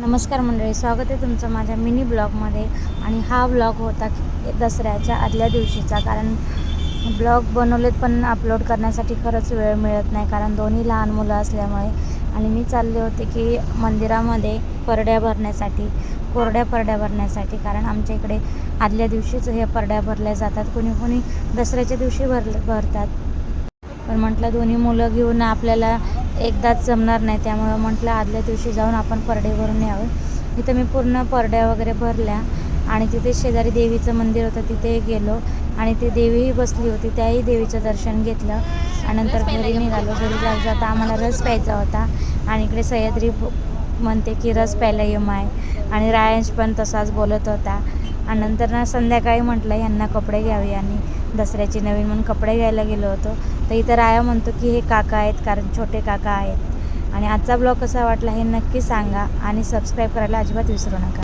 नमस्कार मंडळी स्वागत आहे तुमचं माझ्या मिनी ब्लॉगमध्ये. आणि हा ब्लॉग होता दसऱ्याच्या आदल्या दिवशीचा कारण ब्लॉग बनवलेत पण अपलोड करण्यासाठी खरंच वेळ मिळत नाही कारण दोन्ही लहान मुलं असल्यामुळे. आणि मी चालले होते की मंदिरामध्ये परड्या भरण्यासाठी कोरड्या परड्या भरण्यासाठी कारण आमच्या इकडे आदल्या दिवशीच हे परड्या भरल्या जातात. कोणी कोणी दसऱ्याच्या दिवशी भर भरतात. पण म्हटलं दोन्ही मुलं घेऊन आपल्याला एकदाच जमणार नाही. त्यामुळं म्हटलं आदल्या दिवशी जाऊन आपण परडे भरून यावं. इथं मी पूर्ण परड्या वगैरे भरल्या आणि तिथे शेजारी देवीचं मंदिर होतं तिथे गेलो. आणि ती देवीही बसली होती त्याही देवीचं दर्शन घेतलं. आणि नंतर घरी निघालो. घरी जाऊ जाता आम्हाला रस प्यायचा होता. आणि इकडे सह्याद्री म्हणते की रस प्यायला ये माय. आणि रायांश पण तसाच बोलत होता. आणि नंतर ना संध्याकाळी म्हटलं यांना कपडे घ्यावे. आणि दसऱ्याचे नवीन म्हणून कपडे घ्यायला गेलो होतो. तर इथं राया म्हणतो की हे काका आहेत कारण छोटे काका आहेत. आणि आजचा ब्लॉग कसा वाटला हे नक्की सांगा आणि सबस्क्राईब करायला अजिबात विसरू नका.